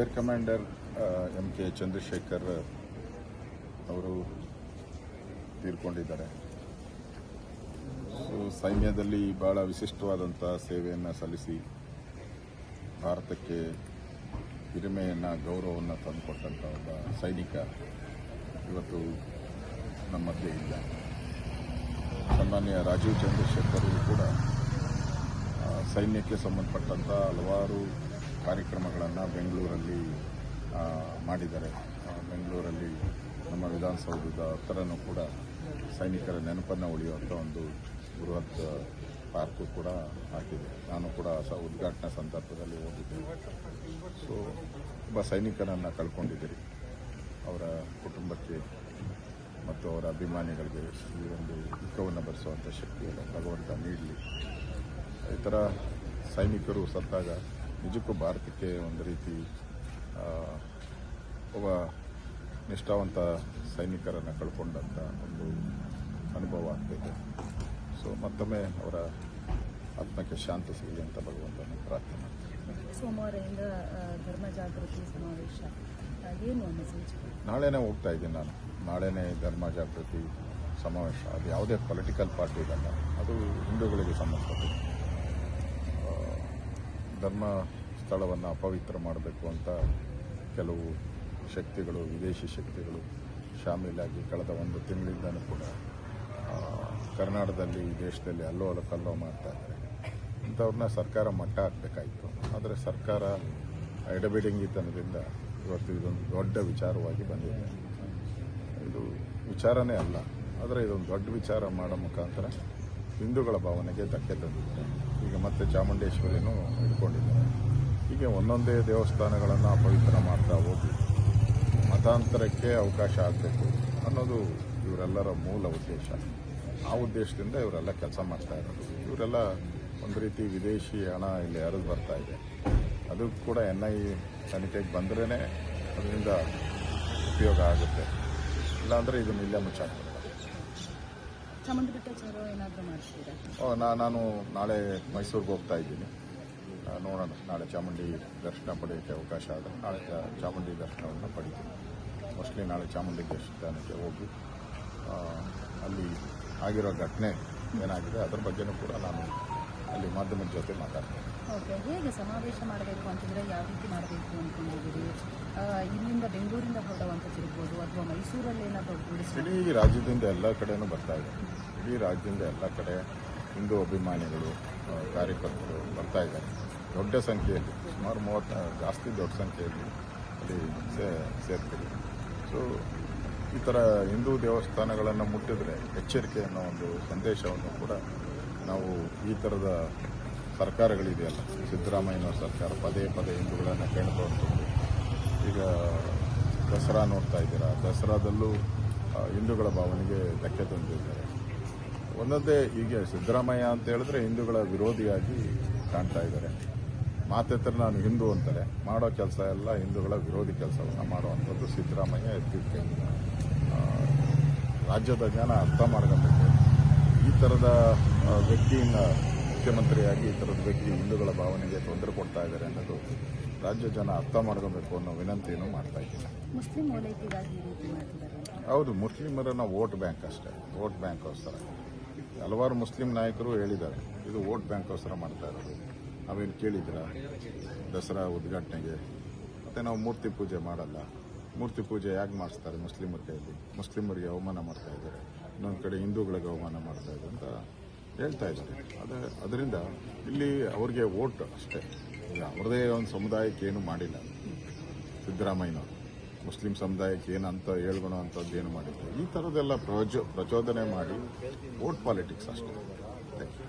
Air commander M K Chandrashekar ಅವರು ತೀರ್ಕೊಂಡಿದ್ದಾರೆ. So ಸೈನ್ಯದಲ್ಲಿ ಭಾಳ ವಿಶಿಷ್ಟವಾದಂಥ ಸೇವೆಯನ್ನು ಸಲ್ಲಿಸಿ ಭಾರತಕ್ಕೆ ಹಿರಿಮೆಯನ್ನು, ಗೌರವವನ್ನು ತಂದುಕೊಟ್ಟಂಥ ಒಬ್ಬ ಸೈನಿಕ ಇವತ್ತು ನಮ್ಮ ಮಧ್ಯೆ ಇಲ್ಲ ಸನ್ಮಾನ್ಯ ರಾಜೀವ್ ಚಂದ್ರಶೇಖರ್ ಕೂಡ ಸೈನ್ಯಕ್ಕೆ ಸಂಬಂಧಪಟ್ಟಂಥ ಹಲವಾರು ಕಾರ್ಯಕ್ರಮಗಳನ್ನು ಬೆಂಗಳೂರಲ್ಲಿ ಮಾಡಿದ್ದಾರೆ. ಬೆಂಗಳೂರಲ್ಲಿ ನಮ್ಮ ವಿಧಾನಸೌಧದ ಹತ್ತಿರನೂ ಕೂಡ ಸೈನಿಕರ ನೆನಪನ್ನು ಉಳಿಯುವಂಥ ಒಂದು ಬೃಹತ್ ಪಾರ್ಕು ಕೂಡ ಹಾಕಿದೆ. ನಾನು ಕೂಡ ಸಹ ಉದ್ಘಾಟನಾ ಸಂದರ್ಭದಲ್ಲಿ ಹೋಗಿದ್ದೆ ಸೊ ಒಬ್ಬ ಸೈನಿಕರನ್ನು ಕಳ್ಕೊಂಡಿದ್ದೀರಿ. ಅವರ ಕುಟುಂಬಕ್ಕೆ ಮತ್ತು ಅವರ ಅಭಿಮಾನಿಗಳಿಗೆ ಈ ಒಂದು ದುಃಖವನ್ನು ಭರಿಸುವಂಥ ಶಕ್ತಿಯನ್ನು ಭಗವಂತ ನೀಡಲಿ. ಈ ಥರ ಸೈನಿಕರು ಸತ್ತಾಗ ನಿಜಕ್ಕೂ ಭಾರತಕ್ಕೆ ಒಂದು ರೀತಿ ಒಬ್ಬ ನಿಷ್ಠಾವಂತ ಸೈನಿಕರನ್ನು ಕಳ್ಕೊಂಡಂಥ ಒಂದು ಅನುಭವ ಆಗ್ತಿದೆ. ಸೊ ಮತ್ತೊಮ್ಮೆ ಅವರ ಆತ್ಮಕ್ಕೆ ಶಾಂತಿ ಸಿಗಲಿ ಅಂತ ಭಗವಂತನ ಪ್ರಾರ್ಥನೆ ಸೋಮವಾರದಿಂದ ಧರ್ಮ ಜಾಗೃತಿ ಸಮಾವೇಶ. ಏನು ಮೆಸೇಜ್ ನಾಳೆನೇ ಹೋಗ್ತಾ ಇದ್ದೀನಿ ನಾನು. ನಾಳೆನೇ ಧರ್ಮ ಜಾಗೃತಿ ಸಮಾವೇಶ. ಅದು ಯಾವುದೇ ಪೊಲಿಟಿಕಲ್ ಪಾರ್ಟಿ ಇದಲ್ಲ. ಅದು ಹಿಂದೂಗಳಿಗೆ ಸಂಬಂಧಪಟ್ಟಿದೆ. ಧರ್ಮ ಸ್ಥಳವನ್ನು ಅಪವಿತ್ರ ಮಾಡಬೇಕು ಅಂತ ಕೆಲವು ಶಕ್ತಿಗಳು, ವಿದೇಶಿ ಶಕ್ತಿಗಳು ಶಾಮೀಲಾಗಿ ಕಳೆದ ಒಂದು ತಿಂಗಳಿಂದಲೂ ಕೂಡ ಕರ್ನಾಟಕದಲ್ಲಿ ದೇಶದಲ್ಲಿ ಅಲ್ಲೋ ಅಲ್ಲೋ ಕಲ್ಲೋ ಮಾಡ್ತಾ ಇದ್ದಾರೆ. ಇಂಥವ್ರನ್ನ ಸರ್ಕಾರ ಮಟ್ಟ ಹಾಕಬೇಕಾಯಿತು. ಆದರೆ ಸರ್ಕಾರ ಎಡಬಿಡಂಗಿತನದಿಂದ ಇವತ್ತು ಇದೊಂದು ದೊಡ್ಡ ವಿಚಾರವಾಗಿ ಬಂದಿದೆ. ಇದು ವಿಚಾರನೇ ಅಲ್ಲ. ಆದರೆ ಇದೊಂದು ದೊಡ್ಡ ವಿಚಾರ ಮಾಡೋ ಮುಖಾಂತರ ಹಿಂದೂಗಳ ಭಾವನೆಗೆ ಧಕ್ಕೆ ತಂದಿದೆ. ಈಗ ಮತ್ತೆ ಚಾಮುಂಡೇಶ್ವರಿನೂ ಹಿಡ್ಕೊಂಡಿದ್ದಾರೆ. ಹೀಗೆ ಒಂದೊಂದೇ ದೇವಸ್ಥಾನಗಳನ್ನು ಅಪವಿತ್ರ ಮಾಡ್ತಾ ಹೋಗಿ ಮತಾಂತರಕ್ಕೆ ಅವಕಾಶ ಆಗಬೇಕು ಅನ್ನೋದು ಇವರೆಲ್ಲರ ಮೂಲ ಉದ್ದೇಶ. ಆ ಉದ್ದೇಶದಿಂದ ಇವರೆಲ್ಲ ಕೆಲಸ ಮಾಡ್ತಾ ಇರೋದು. ಇವರೆಲ್ಲ ಒಂದು ರೀತಿ ವಿದೇಶಿ ಹಣ ಇಲ್ಲಿ ಹರಿದು ಬರ್ತಾ ಇದೆ. ಅದು ಕೂಡ ಎನ್ ಐ ತನಿಖೆಗೆ ಬಂದ್ರೇ ಅದರಿಂದ ಉಪಯೋಗ ಆಗುತ್ತೆ. ಇಲ್ಲಾಂದರೆ ಇದು ಇಲ್ಲೇ ಮುಚ್ಚಾಕ್ತಾರೆ ನಾನು ನಾಳೆ ಮೈಸೂರಿಗೆ ಹೋಗ್ತಾ ಇದ್ದೀನಿ. ನೋಡೋಣ. ನಾಳೆ ಚಾಮುಂಡಿ ದರ್ಶನ ಪಡೆಯೋಕ್ಕೆ ಅವಕಾಶ ಆದರೆ ನಾಳೆ ಚಾಮುಂಡಿ ದರ್ಶನವನ್ನು ಪಡಿತೀವಿ. ಮೋಸ್ಟ್ಲಿ ನಾಳೆ ಚಾಮುಂಡಿ ದೇವಸ್ಥಾನಕ್ಕೆ ಹೋಗಿ ಅಲ್ಲಿ ಆಗಿರೋ ಘಟನೆ ಏನಾಗಿದೆ ಅದ್ರ ಬಗ್ಗೆನೂ ಕೂಡ ನಾನು ಅಲ್ಲಿ ಮಾಧ್ಯಮದ ಜೊತೆ ಮಾತಾಡ್ತೀನಿ. ಓಕೆ ಹೇಗೆ ಸಮಾವೇಶ ಮಾಡಬೇಕು ಅಂತಂದರೆ ಯಾವ ರೀತಿ ಮಾಡಬೇಕು ಅಂದ್ಕೊಂಡಿದ್ದೀರಿ? ಇಲ್ಲಿಂದ ಬೆಂಗಳೂರಿಂದ ಹೊರಡುವಂಥದ್ದು ಇರ್ಬೋದು ಅಥವಾ ಮೈಸೂರಲ್ಲಿ ಏನಾದರೂ ಇಡೀ ರಾಜ್ಯದಿಂದ ಎಲ್ಲ ಕಡೆಯೂ ಬರ್ತಾ ಇದೆ. ಇಡೀ ರಾಜ್ಯದಿಂದ ಎಲ್ಲ ಕಡೆ ಹಿಂದೂ ಅಭಿಮಾನಿಗಳು ಕಾರ್ಯಕರ್ತರು ಬರ್ತಾ ಇದ್ದಾರೆ. ದೊಡ್ಡ ಸಂಖ್ಯೆಯಲ್ಲಿ, ಸುಮಾರು ಮೂವತ್ತ ಜಾಸ್ತಿ ದೊಡ್ಡ ಸಂಖ್ಯೆಯಲ್ಲಿ ಅಲ್ಲಿ ಸೇ ಸೇರ್ತೀವಿ ಸೊ ಈ ಥರ ಹಿಂದೂ ದೇವಸ್ಥಾನಗಳನ್ನು ಮುಟ್ಟಿದರೆ ಎಚ್ಚರಿಕೆ ಅನ್ನೋ ಒಂದು ಸಂದೇಶವನ್ನು ಕೂಡ ನಾವು ಈ ಥರದ ಸರ್ಕಾರಗಳಿದೆಯಲ್ಲ, ಸಿದ್ದರಾಮಯ್ಯನವ್ರ ಸರ್ಕಾರ ಪದೇ ಪದೇ ಹಿಂದೂಗಳನ್ನು ಕೇಳ್ಕೊಂಡು ಈಗ ದಸರಾ ನೋಡ್ತಾ ಇದ್ದೀರಾ? ದಸರಾದಲ್ಲೂ ಹಿಂದೂಗಳ ಭಾವನೆಗೆ ಧಕ್ಕೆ ತಂದಿದ್ದಾರೆ. ಒಂದೊಂದೇ ಹೀಗೆ ಸಿದ್ದರಾಮಯ್ಯ ಅಂತ ಹೇಳಿದ್ರೆ ಹಿಂದೂಗಳ ವಿರೋಧಿಯಾಗಿ ಕಾಣ್ತಾ ಇದ್ದಾರೆ. ಮಾತೆತ್ತರ ನಾನು ಹಿಂದೂ ಅಂತಾರೆ. ಮಾಡೋ ಕೆಲಸ ಎಲ್ಲ ಹಿಂದೂಗಳ ವಿರೋಧಿ ಕೆಲಸವನ್ನು ಮಾಡುವಂಥದ್ದು ಸಿದ್ದರಾಮಯ್ಯ ಎತ್ತಿದ್ದೆ ರಾಜ್ಯದ ಜನ ಅರ್ಥ ಮಾಡ್ಕೊಬೇಕು ಈ ಥರದ ವ್ಯಕ್ತಿಯಿಂದ ಮುಖ್ಯಮಂತ್ರಿಯಾಗಿ ಈ ಥರದ ವ್ಯಕ್ತಿ ಹಿಂದೂಗಳ ಭಾವನೆಗೆ ತೊಂದರೆ ಕೊಡ್ತಾ ಇದ್ದಾರೆ ಅನ್ನೋದು ರಾಜ್ಯ ಜನ ಅರ್ಥ ಮಾಡ್ಕೊಬೇಕು ಅನ್ನೋ ವಿನಂತಿಯನ್ನು ಮಾಡ್ತಾ ಇದ್ದೀನಿ. ಹೌದು ಮುಸ್ಲಿಮರನ್ನ ವೋಟ್ ಬ್ಯಾಂಕ್ ಅಷ್ಟೇ. ವೋಟ್ ಬ್ಯಾಂಕ್ ಬ್ಯಾಂಕ್ಗೋಸ್ಕರ ಹಲವಾರು ಮುಸ್ಲಿಂ ನಾಯಕರು ಹೇಳಿದ್ದಾರೆ. ಇದು ವೋಟ್ ಬ್ಯಾಂಕ್ಗೋಸ್ಕರ ಮಾಡ್ತಾ ಇರೋದು. ಅವೇನು ಕೇಳಿದ್ರ ದಸರಾ ಉದ್ಘಾಟನೆಗೆ. ಮತ್ತೆ ನಾವು ಮೂರ್ತಿ ಪೂಜೆ ಮಾಡಲ್ಲ. ಮೂರ್ತಿ ಪೂಜೆ ಯಾಕೆ ಮಾಡಿಸ್ತಾರೆ ಮುಸ್ಲಿಮರ ಕೈಯಲ್ಲಿ? ಮುಸ್ಲಿಮರಿಗೆ ಅವಮಾನ ಮಾಡ್ತಾ ಇದ್ದಾರೆ. ಇನ್ನೊಂದು ಕಡೆ ಹಿಂದೂಗಳಿಗೆ ಅವಮಾನ ಮಾಡ್ತಾ ಇದ್ದಾರೆ ಅಂತ ಹೇಳ್ತಾ ಇದ್ದಾರೆ. ಅದೇ, ಅದರಿಂದ ಇಲ್ಲಿ ಅವ್ರಿಗೆ ವೋಟ್ ಅಷ್ಟೇ. ಈಗ ಅವ್ರದೇ ಒಂದು ಸಮುದಾಯಕ್ಕೆ ಏನು ಮಾಡಿಲ್ಲ ಸಿದ್ದರಾಮಯ್ಯನವರು. ಮುಸ್ಲಿಂ ಸಮುದಾಯಕ್ಕೆ ಏನಂತ ಹೇಳ್ಕೊಳೋ ಅಂಥದ್ದು ಏನು ಮಾಡಿದ್ರು ಈ ಥರದ್ದೆಲ್ಲ ಪ್ರಚೋ ಪ್ರಚೋದನೆ ಮಾಡಿ ಓಟ್ ಪಾಲಿಟಿಕ್ಸ್ ಅಷ್ಟೇ ಥ್ಯಾಂಕ್ you.